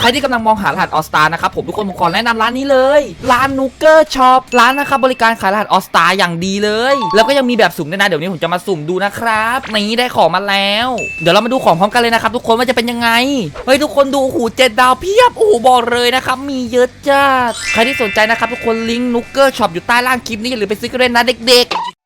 ใครที่กำลังมองหารหัสออสตานะครับผมทุกคนผมขอแนะนำร้านนี้เลย ร้านนูเกอร์ช็อปร้านนะครับบริการขายรหัสออสตาอย่างดีเลย แล้วก็ยังมีแบบสุ่มด้วยนะเดี๋ยวนี้ผมจะมาสุ่มดูนะครับนี่ได้ของมาแล้ว เดี๋ยวเรามาดูของพร้อมกันเลยนะครับทุกคนว่าจะเป็นยังไงเฮ้ยทุกคนดูโอ้โหูเจ็ดดาวเพียบโอ้โหบอกเลยนะครับมีเยอะจัดใครที่สนใจนะครับทุกคนลิงก์นูเกอร์ช็อปอยู่ใต้ล่างคลิปนี้อย่าลืมไปซื้อกันเลยนะเด็กๆ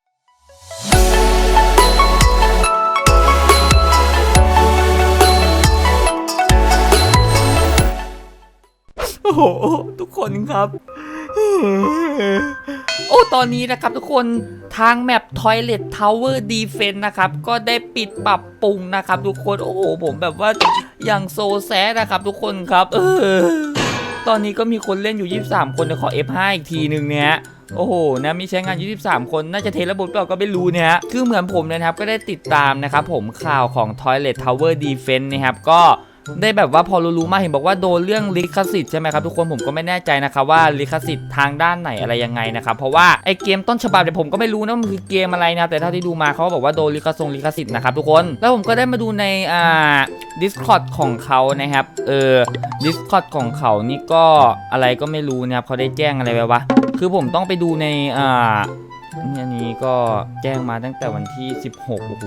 โอ้โห ทุกคนครับโอ้ตอนนี้นะครับทุกคนทางแมป Toilet Tower Defense นะครับ ก็ได้ปิดปรับปรุงนะครับ ทุกคนโอ้โหผมแบบว่าอย่างโซแซนะครับ ทุกคนครับเออตอนนี้ก็มีคนเล่นอยู่ 23 คนเดี๋ยวขอ F5 อีกทีหนึ่งเนี่ยโอ้โห นะ มีใช้งาน 23 คน น่าจะเทระบบเปล่าก็ไม่รู้เนี่ยคือเหมือนผมนยนะครับ ก็ได้ติดตามนะครับผมข่าวของ Toilet Tower Defense นะครับ ก็ ได้แบบว่าพอรู้ๆมาเห็นบอกว่าโดนเรื่องลิขสิทธิ์ใช่ไหมครับทุกคนผมก็ไม่แน่ใจนะครับว่าลิขสิทธิ์ทางด้านไหนอะไรยังไงนะครับเพราะว่าไอเกมต้นฉบับเนี่ยผมก็ไม่รู้นะมันคือเกมอะไรนะแต่เท่าที่ดูมาเขาบอกว่าโดนลิขสงลิขสิทธิ์นะครับทุกคนแล้วผมก็ได้มาดูในอ่า Discord ของเขานะครับเออ Discord ของเขานี่ก็อะไรก็ไม่รู้นะครับเขาได้แจ้งอะไรไว้วะคือผมต้องไปดูในอ่านี่อันนี้ก็แจ้งมาตั้งแต่วันที่ 16โอ้โห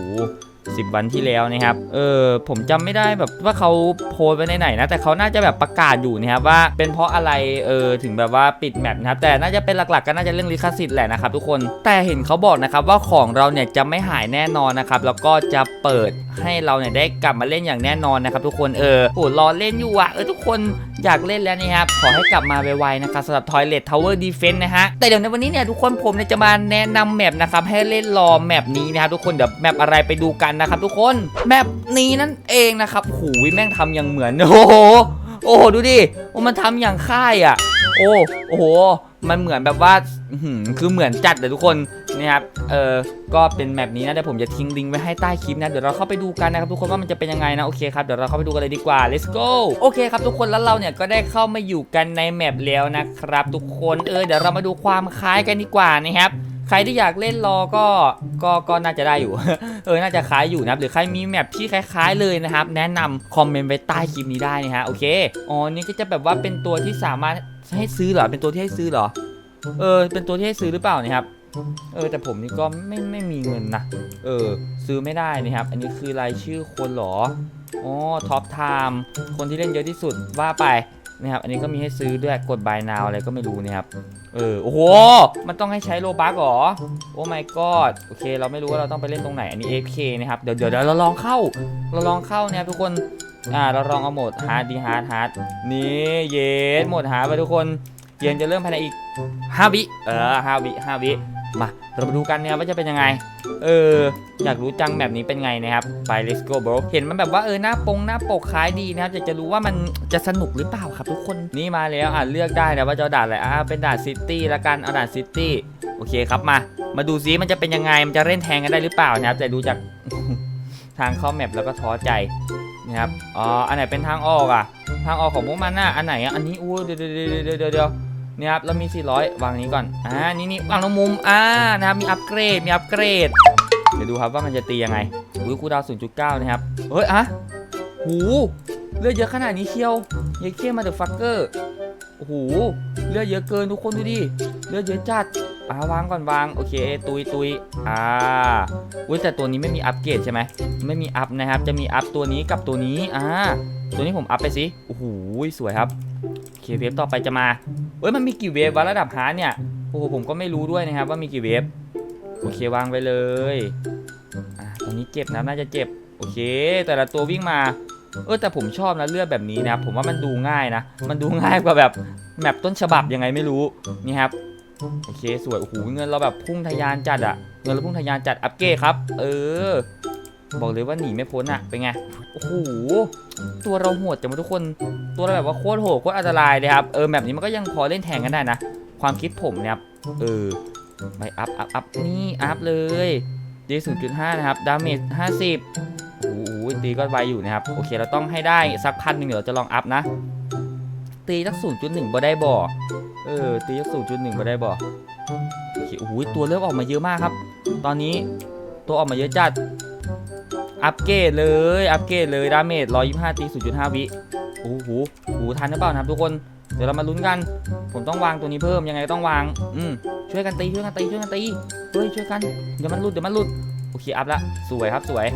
10 วันที่แล้วนะครับ เออผมจำไม่ได้แบบว่าเขาโพสไว้ในไหนนะ แต่เขาน่าจะแบบประกาศอยู่นะครับว่าเป็นเพราะอะไร เออถึงแบบว่าปิดแมปนะครับ แต่น่าจะเป็นหลักๆก็น่าจะเรื่องลิขสิทธิ์แหละนะครับทุกคน แต่เห็นเขาบอกนะครับว่าของเราเนี่ยจะไม่หายแน่นอนนะครับ แล้วก็จะเปิดให้เราเนี่ยได้กลับมาเล่นอย่างแน่นอนนะครับทุกคน เออโอ้รอเล่นอยู่อะเออทุกคนอยากเล่นแล้วนะครับ ขอให้กลับมาไวๆนะครับสำหรับ Toilet Tower Defense นะฮะ แต่เดี๋ยวในวันนี้เนี่ยทุกคนผมเนี่ยจะมาแนะนำแมปนะครับให้เล่นรอแมปนี้นะครับทุกคนเดี๋ยวแมปอะไรไปดูกันนะครับทุกคนแมปนี้นั่นเองนะครับโอ้โหแม่งทำอย่างเหมือนโอ้โหโอ้โหดูดิโอ้มันทำอย่างค่ายอะ โอ้โอ้โหมันเหมือนแบบว่าคือเหมือนจัดเลยทุกคนนะครับเออก็เป็นแมปนี้นะเดี๋ยวผมจะทิ้งลิงก์ไว้ให้ใต้คลิปนะเดี๋ยวเราเข้าไปดูกันนะครับทุกคนว่ามันจะเป็นยังไงนะโอเคครับเดี๋ยวเราเข้าไปดูกันเลยดีกว่า let's go โอเคครับทุกคนแล้วเราเนี่ยก็ได้เข้ามาอยู่กันในแมปแล้วนะครับทุกคนเออเดี๋ยวเรามาดูความคล้ายกันดีกว่านะครับ ใครที่อยากเล่นรอก็ก็ก็น่าจะได้อยู่ เออน่าจะคล้ายอยู่นะครับหรือใครมีแมปที่คล้ายๆเลยนะครับ แนะนำคอมเมนต์ไว้ใต้คลิปนี้ได้นะฮะโอเคอ๋อนี่ก็จะแบบว่าเป็นตัวที่สามารถให้ซื้อเหรอเป็นตัวที่ให้ซื้อเหรอ เออ เป็นตัวที่ให้ซื้อหรือเปล่านี่ครับเออแต่ผมนี่ก็ไม่ไม่มีเงินนะเออซื้อไม่ได้นะครับ อันนี้คือรายชื่อคนหรออ๋อท็อปไทม์คนที่เล่นเยอะที่สุดว่าไป นะครับ อันนี้ก็มีให้ซื้อด้วยกด buy now อะไรก็ไม่รู้นะครับ เออ โอ้โห มันต้องให้ใช้โลบักเหรอ โอ้ my god โอเค เราไม่รู้ว่าเราต้องไปเล่นตรงไหน อันนี้ AFK นะครับ เดี๋ยวเดี๋ยวเดี๋ยวเราลองเข้า เราลองเข้านะครับทุกคน อ่า เราลองเอาโหมด hard ดี hard hard นี่เย็นโหมด hard ไปทุกคนเกมจะเริ่มภายในอีก5วิ เออ5วิ5วิ มาเรามาดูกันนะครับว่าจะเป็นยังไง เออ อยากรู้จังแบบนี้เป็นไงนะครับ ไป let's go bro เห็นมันแบบว่าเออหน้าปงหน้าปกคล้ายดีนะครับอยากจะรู้ว่ามันจะสนุกหรือเปล่าครับทุกคน นี่มาแล้วอะเลือกได้นะว่าจะเอาด่านอะไร อ่าเป็นด่านซิตี้ละกัน เอาด่านซิตี้ โอเคครับมา มาดูซิมันจะเป็นยังไง มันจะเล่นแทงกันได้หรือเปล่านะครับ แต่ดูจากทางเข้าแมปแล้วก็ท้อใจนะครับ อ๋อ อันไหนเป็นทางออกอะ ทางออกของพวกมันน่ะ อันไหนอะ อันนี้อู้เดี๋ยวเดี๋ยวเดี๋ยวเดี๋ยว เนี่ยครับเรามี 400 วางนี้ก่อน อ่า นี่นี่วางลงมุม อ่า นะครับ มีอัปเกรด มีอัปเกรด เดี๋ยวดูครับว่ามันจะตียังไงอุ้ยคูดาวน์0.9 นะครับ เฮ้ยอะหูเลือดเยอะขนาดนี้เชียวเยอะเขี้ยมาเดอะฟักเกอร์ โอ้โห เลือดเยอะเกินทุกคนดูดิ เลือดเยอะจัดอ่าวางก่อนวาง โอเค ตุยตุยอ่า อุ้ยแต่ตัวนี้ไม่มีอัปเกรดใช่ไหม ไม่มีอัพนะครับ จะมีอัพตัวนี้กับตัวนี้ อ่า ตัวนี้ผมอัพไปสิ โอ้โห สวยครับโอเคเวฟต่อไปจะมา เอ้ยมันมีกี่เวฟวะระดับฮาร์ดเนี่ยโอ้โหผมก็ไม่รู้ด้วยนะครับว่ามีกี่เวฟโอเควางไปเลยอ่าตอนนี้เจ็บนะน่าจะเจ็บโอเค แต่ละตัววิ่งมาเออแต่ผมชอบนะเลือดแบบนี้นะผมว่ามันดูง่ายนะ มันดูง่ายกว่าแบบแมปต้นฉบับยังไงไม่รู้นี่ครับโอเคสวยโอ้โหเงินเราแบบพุ่งทะยานจัดอะเงินเราพุ่งทะยานจัดอัปเกรดครับ เออ บอกเลยว่าหนีไม่พ้นอะเป็นไง โอ้โห ตัวเราโหดจังวะทุกคน ตัวเราแบบว่าโคตรโหดโคตรอันตรายเลยครับ เออแบบนี้มันก็ยังพอเล่นแทงกันได้นะ ความคิดผมเนี่ยครับ เออ ไปอัพอัพอัพนี่อัพเลยดีศูนย์จุดห้านะครับ ดาเมจห้าสิบโอ้โหตีก็ไวอยู่นะครับ โอเค เราต้องให้ได้สักพันหนึ่งเดี๋ยวจะลองอัพนะ ตีสักศูนย์จุดหนึ่งบ่ได้บ่ เออ ตีสักศูนย์จุดหนึ่งบ่ได้บ่โอเคโอ้โหตัวเริ่มออกมาเยอะมากครับ ตอนนี้ตัวออกมาเยอะจัด อัปเกรดเลย อัปเกรดเลย ดาเมจ125 ตี 0.5 วิโอ้โหโอ้โหทันหรือเปล่านะครับทุกคน เดี๋ยวเรามาลุ้นกัน ผมต้องวางตัวนี้เพิ่ม ยังไงต้องวาง อืม ช่วยกันตี ช่วยกันตี ช่วยกันตี เฮ้ย ช่วยกัน เดี๋ยวมันหลุด เดี๋ยวมันหลุด โอเค อัพละ สวยครับ สวย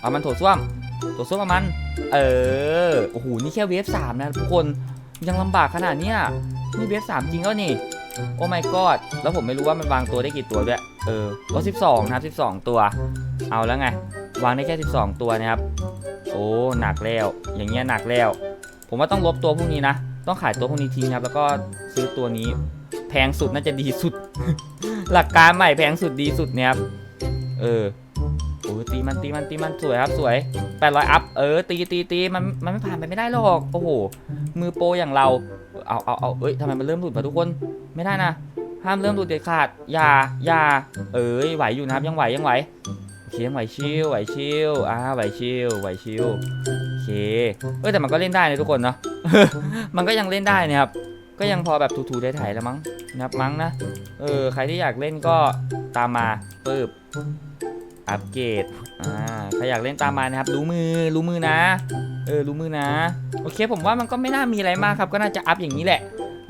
เอามันโถส้วมโถส้วมเอามัน เออ โอ้โห นี่แค่เวฟสามนะทุกคน ยังลำบากขนาดเนี้ยนี่เวฟสามจริงแล้วนี่ โอ้ my god แล้วผมไม่รู้ว่ามันวางตัวได้กี่ตัวด้วย เออว่าสิบสองนะครับสิบสองตัว เอาแล้วไง วางได้แค่สิบสองตัวนะครับ โอ้หนักแล้ว อย่างเงี้ยหนักแล้ว ผมว่าต้องลบตัวพวกนี้นะ ต้องขายตัวพวกนี้ทิ้งครับ แล้วก็ซื้อตัวนี้ แพงสุดน่าจะดีสุด หลักการใหม่แพงสุดดีสุดเนี่ยครับ เออโอ้ตีมันตีมันตีมันสวยครับสวย800อัพเออตีตีตีมันมันไม่ผ่านไปไม่ได้หรอกโอ้โหมือโปรอย่างเรา เอาเอาเอาเอ้ยทำไมมันเริ่มหลุดมาทุกคน ไม่ได้นะ ห้ามเริ่มหลุดเด็ดขาด อย่า อย่า เอ้ย ไหวอยู่นะครับ ยังไหว ยังไหว โอเคยังไหวชิวไหวชิวอ่า ไหวชิวไหวชิวโอเค เอ้ย แต่มันก็เล่นได้นะทุกคนเนาะ มันก็ยังเล่นได้นะครับ ก็ยังพอแบบถูๆได้ถๆแล้วมั้งนะครับมั้งนะ เออ ใครที่อยากเล่นก็ตามมาปึ๊บ อัปเกรดอ่าใครอยากเล่นตามมานะครับ รู้มือรู้มือนะ เออรู้มือนะ โอเค ผมว่ามันก็ไม่น่ามีอะไรมากครับ ก็น่าจะอัพอย่างนี้แหละ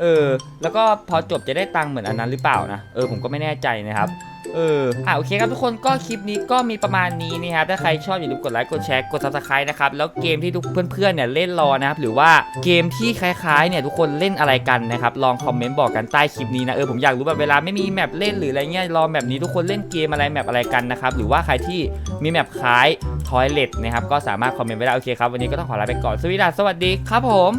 เออ แล้วก็พอจบจะได้ตังค์เหมือนอันนั้นหรือเปล่านะ เออผมก็ไม่แน่ใจนะครับ เอออะโอเคครับทุกคนก็คลิปนี้ก็มีประมาณนี้นะครับถ้าใครชอบอย่าลืมกดไลค์กดแชร์กด subscribe นะครับแล้วเกมที่ทุกเพื่อนๆเนี่ยเล่นรอนะครับหรือว่าเกมที่คล้ายๆเนี่ยทุกคนเล่นอะไรกันนะครับลองคอมเมนต์บอกกันใต้คลิปนี้นะเออผมอยากรู้แบบเวลาไม่มีแมปเล่นหรืออะไรเงี้ยรอแบบนี้ทุกคนเล่นเกมอะไรแมปอะไรกันนะครับหรือว่าใครที่มีแมปคล้ายทอยเล็ตนะครับก็สามารถคอมเมนต์ไว้ได้โอเคครับวันนี้ก็ต้องขอลาไปก่อนสวัสดีครับผม